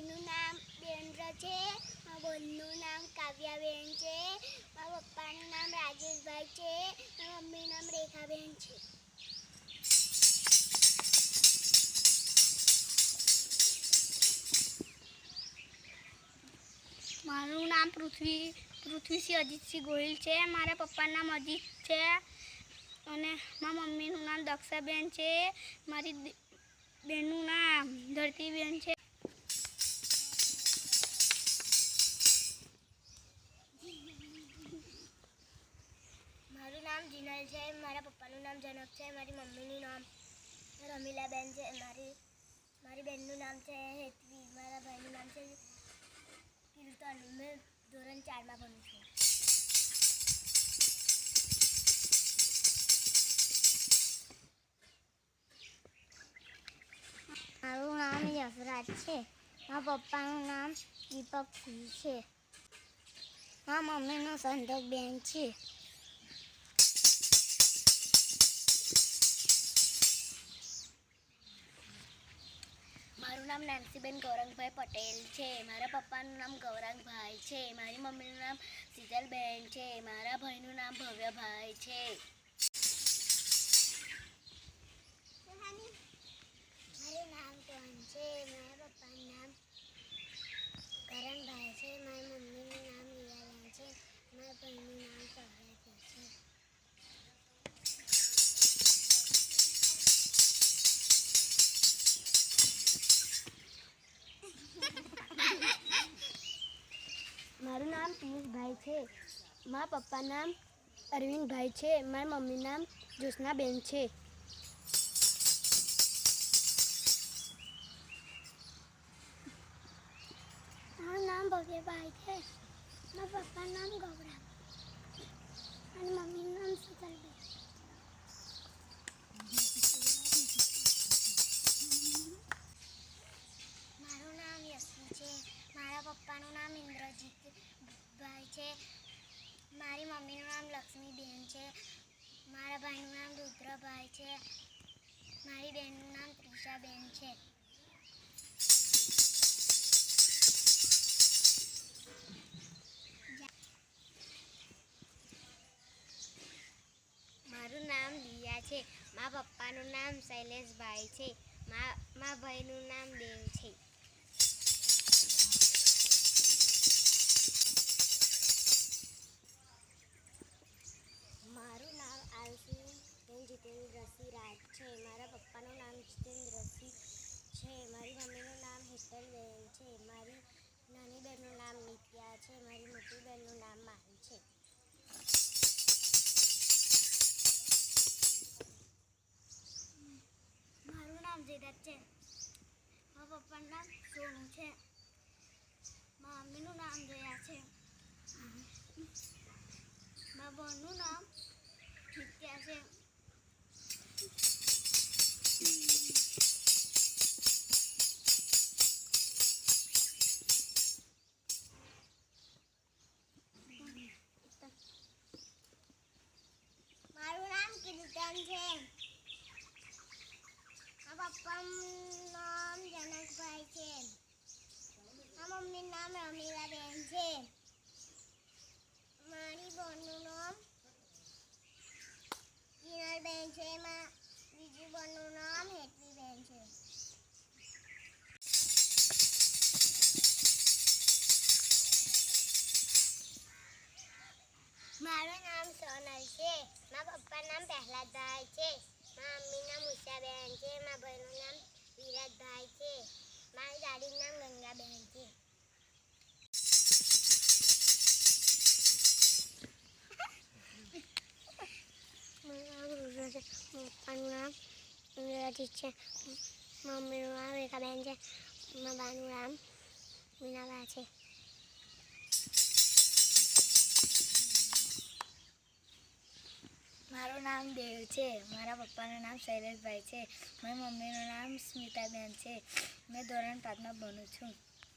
બેનનું નામ કાવ્યાબેન છે મારા પપ્પાનું નામ રાજેશભાઈ છે મારા મમ્મીનું નામ રેખાબેન છે. મારું નામ પૃથ્વી, પૃથ્વીસિંહ અજીતસિંહ ગોહિલ છે, મારા પપ્પાનું નામ અજીત છે, અને મારા મમ્મીનું નામ દક્ષાબેન છે, મારી બેનનું નામ ધરતીબેન છે. નામ જીનલ છે, મારા પપ્પાનું નામ જનક છે, મારી મમ્મીનું નામ રમીલાબેન છે, મારી મારી બેનનું નામ છે હેતવી, મારા ભાઈનું નામ છે કીર્તન. મેં ધોરણ ચારમાં ભણું છું. મારું નામ યશરાજ છે. મારા પપ્પાનું નામ દીપક સિંહ છે. મારા મમ્મીનું સંતોકબેન છે. નામ નાનસીબેન ગૌરંગભાઈ પટેલ છે. મારા પપ્પાનું નામ ગૌરંગભાઈ છે. મારી મમ્મીનું નામ સિજલબેન છે. મારા ભાઈનું નામ ભવ્યભાઈ છે. પિયુષભાઈ છે. મારા પપ્પા નામ અરવિંદભાઈ છે. મારા મમ્મી નામ જ્યોત્સનાબેન છે. મારું નામ ભવ્યભાઈ છે. મારા પપ્પાનું નામ ગૌરા અને મમ્મીનું નામ શીતલબેન મારી મમ્મીનું નામ લક્ષ્મીબેન છે. મારા ભાઈનું નામ રુદ્રભાઈ છે. મારી બહેનનું નામ ત્રિષાબેન છે. મારું નામ દિયા છે. મારા પપ્પાનું નામ શૈલેષભાઈ છે. મારા ભાઈનું નામ દેવ છે. નામ હેતલબેન છે. મારી નાની બહેનનું નામ નિત્યા છે. મારી મોટી બહેનનું નામ માહી છે. મારું નામ જીરત છે. મારા પપ્પાનું નામ સોનું છે. મારા મમ્મીનું નામ જયા છે. મારા બહેનનું નામ નિત્યા છે. મારા નામ જનકભાઈ છે. મારા મમ્મીનું નામ રમીલાબેન છે. મારી બોનનું નામ કિનલબેન છે. એમાં બીજી બોનનું નામ હેતવીબેન છે. મારું નામ સોનલ છે. મારા પપ્પાનું નામ પહેલાદભાઈ છે. મારા ઉષાબેન છે મારા ભાઈનું નામ વિરાટભાઈ છે. મારી દાદીનું નામ ગંગાબેન છે. પપ્પાનું નામ વિરાજી છે. મમ્મીનું નામ રેખાબેન છે. મારા નામ મીનાબા છે. મારું નામ દેવ છે. મારા પપ્પાનું નામ શૈલેષભાઈ છે. મારી મમ્મીનું નામ સ્મિતાબેન છે. મેં ધોરણ પાંચમાં ભણું છું.